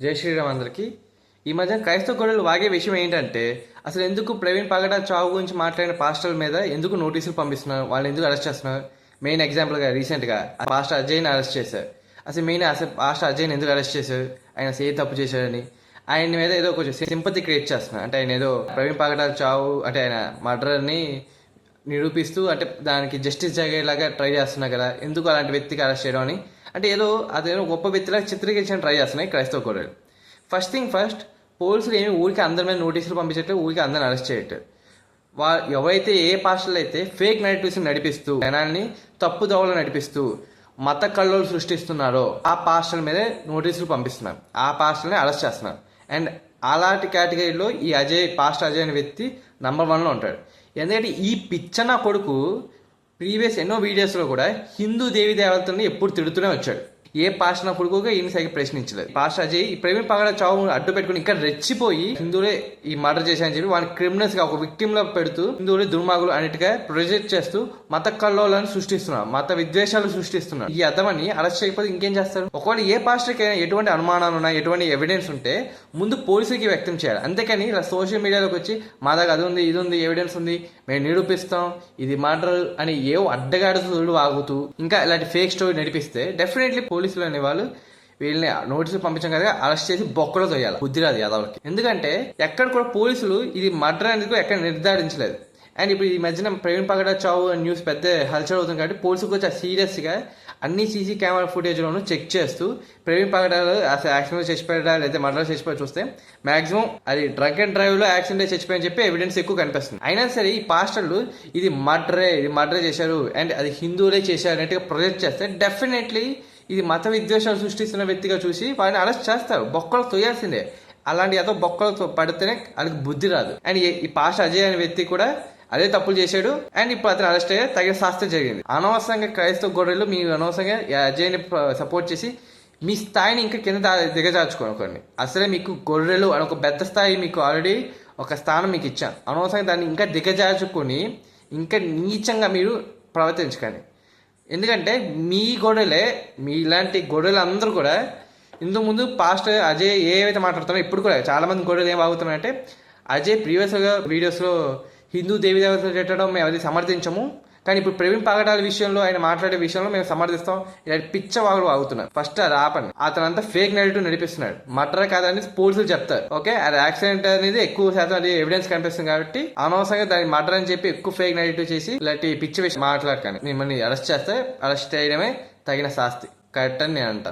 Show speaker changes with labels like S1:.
S1: జై శ్రీరామ్ అందరికీ. ఈ మధ్య క్రైస్తవ గొడవలు వాగే విషయం ఏంటంటే అసలు ఎందుకు ప్రవీణ్ పగడ చావు గురించి మాట్లాడిన పాస్టర్ల మీద ఎందుకు నోటీసులు పంపిస్తున్నారు? వాళ్ళు ఎందుకు అరెస్ట్ చేస్తున్నారు? మెయిన్ ఎగ్జాంపుల్గా రీసెంట్గా పాస్టర్ అజయ్ని అరెస్ట్ చేశారు. అసలు మెయిన్ అసలు పాస్టర్ అజయ్ని ఎందుకు అరెస్ట్ చేశారు? ఆయన అసలు ఏ తప్పు చేశారని ఆయన మీద ఏదో కొంచెం సింపతి క్రియేట్ చేస్తున్నారు. అంటే ఆయన ఏదో ప్రవీణ్ పగడ చావు అంటే ఆయన మర్డర్ని నిరూపిస్తూ అంటే దానికి జస్టిస్ జరిగేలాగా ట్రై చేస్తున్నా కదా. ఎందుకు అలాంటి వ్యక్తికి అరెస్ట్ చేయడం అని? అంటే ఏదో అదేదో గొప్ప వ్యక్తిలాగా చిత్రీకరించడం ట్రై చేస్తున్నాయి క్రైస్తవ గొర్రెలు ఫస్ట్ థింగ్ ఫస్ట్ పోలీసులు ఏమి ఊరికి అందరి మీద నోటీసులు పంపించట్లేదు ఊరికి అందరిని అరెస్ట్ చేయట్లేదు వా ఎవరైతే ఏ పాస్టర్లు అయితే ఫేక్ నెగిటివ్స్ నడిపిస్తూ జనాల్ని తప్పు దోవలు నడిపిస్తూ మత కళ్ళోలు సృష్టిస్తున్నారో ఆ పాస్టర్ల మీదే నోటీసులు పంపిస్తున్నారు. ఆ పాస్టర్ని అరెస్ట్ చేస్తున్నారు. అండ్ అలాంటి కేటగిరీలో ఈ అజయ్ పాస్ట్ అజయ్ అనే వ్యక్తి నంబర్ వన్లో ఉంటాడు. ఎందుకంటే ఈ పిచ్చన కొడుకు ప్రీవియస్ ఎన్నో వీడియోస్లో కూడా హిందూ దేవి దేవతల్ని ఎప్పుడు తిడుతూనే వచ్చాడు. ఏ పాస్టర్ కొడుకుగా ఈయన సైకి ప్రశ్నించలేదు. పాస్టర్ అజయ్ ఈ ప్రవీణ్ పగడ చావు అడ్డు పెట్టుకుని ఇంకా రెచ్చిపోయి హిందువులే ఈ మర్డర్ చేశారని చెప్పి వాళ్ళని క్రిమినల్స్గా ఒక విక్టిమ్లో పెడుతూ హిందువులే దుర్మార్గులు అన్నిటిగా ప్రొజెక్ట్ చేస్తూ మత కల్లోలను సృష్టిస్తున్నారు. మత విద్వేషాలు సృష్టిస్తున్నారు. ఈ అర్థమని అరెస్ట్ చేయకపోతే ఇంకేం చేస్తారు? ఒకవేళ ఏ పాస్టర్కి ఎటువంటి అనుమానాలు ఉన్నాయి ఎటువంటి ఎవిడెన్స్ ఉంటే ముందు పోలీసులకి వ్యక్తం చేయాలి. అంతేకాని ఇలా సోషల్ మీడియాలోకి వచ్చి మా దగ్గర అది ఉంది ఇది ఉంది ఎవిడెన్స్ ఉంది మేము నిరూపిస్తాం ఇది మర్డర్ అని ఏవో అడ్డగాడుతులు వాగుతూ ఇంకా ఇలాంటి ఫేక్ స్టోరీ నడిపిస్తే డెఫినెట్లీ పోలీసులు అనే వాళ్ళు వీళ్ళని నోటీసులు పంపించడం కదా అరెస్ట్ చేసి బొక్కలో తోయాలి బుద్ధిరాదు యాదవ్లకి. ఎందుకంటే ఎక్కడ కూడా పోలీసులు ఇది మర్డర్ అనేది ఎక్కడ నిర్ధారించలేదు. అండ్ ఇప్పుడు ఈ మధ్యన ప్రవీణ్ పగడ చావు న్యూస్ పెద్ద హల్చల్ అవుతుంది కాబట్టి పోలీసులు కొంచెం సీరియస్గా అన్ని సీసీ కెమెరా ఫుటేజ్లోనూ చెక్ చేస్తూ ప్రవీణ్ పగడాలు అసలు యాక్సిడెంట్ చచ్చిపోయాడా లేదా మర్డర్ చచ్చిపోయి చూస్తే మాక్సిమం అది డ్రగ్ అండ్ డ్రైవ్లో యాక్సిడెంట్ చచ్చిపోయని చెప్పి ఎవిడెన్స్ ఎక్కువ కనిపిస్తుంది. అయినా సరే ఈ పాస్టర్లు ఇది మర్డరే ఇది మర్డర్ చేశారు. అండ్ అది హిందువులే చేశారు అన్నట్టుగా ప్రొజెక్ట్ చేస్తే డెఫినెట్లీ ఇది మత విద్వేషాలు సృష్టిస్తున్న వ్యక్తిగా చూసి వాడిని అరెస్ట్ చేస్తారు. బొక్కలు తోయాల్సిందే అలాంటి ఏదో బొక్కలు పడితేనే వాళ్ళకి బుద్ధి రాదు. అండ్ ఈ- పాష పాస్ట్ అజయ్ అనే వ్యక్తి కూడా అదే తప్పులు చేశాడు. అండ్ ఇప్పుడు అతను అరెస్ట్ అయ్యే తగిన శాస్త్రం జరిగింది. అనవసరంగా క్రైస్తవ గొర్రెలు మీ అనవసరంగా అజయ్ని సపోర్ట్ చేసి మీ స్థాయిని ఇంకా కింద దా- దిగజార్చుకోనుకోండి అసలే మీకు గొర్రెలు అని ఒక పెద్ద స్థాయి మీకు ఆల్రెడీ ఒక స్థానం మీకు ఇచ్చాను. అనవసరంగా దాన్ని ఇంకా దిగజార్చుకొని ఇంకా నీచంగా మీరు ప్రవర్తించకండి. ఎందుకంటే మీ గొడవలే మీ ఇలాంటి గొడవలు అందరూ కూడా ఇంతకు ముందు పాస్ట్ అజయ్ ఏవైతే మాట్లాడుతామో ఇప్పుడు కూడా చాలామంది గొడవలు ఏం బాగుతున్నాయంటే అజయ్ ప్రీవియస్గా వీడియోస్లో హిందూ దేవి దేవతలు పెట్టడం మేము అది సమర్థించము. కానీ ఇప్పుడు ప్రవీణ్ పగడాల విషయంలో ఆయన మాట్లాడే విషయంలో మేము సమర్థిస్తాం. ఇలాంటి పిచ్చ వాగులు ఫస్ట్ అది ఆపండి అతనంతా ఫేక్ నెగిటివ్ నడిపిస్తున్నాడు. మటర్ కాదని పోలీసులు చెప్తారు. ఓకే అది యాక్సిడెంట్ అనేది ఎక్కువ శాతం అది ఎవిడెన్స్ కనిపిస్తుంది కాబట్టి అనవసరంగా దాన్ని మటర్ అని చెప్పి ఎక్కువ ఫేక్ నెగిటివ్ చేసి ఇలాంటి పిచ్చి విషయం మాట్లాడకండి. మిమ్మల్ని అరెస్ట్ చేస్తే అరెస్ట్ చేయడమే తగిన శాస్తి. కరెక్ట్ అని నేను అంటాను.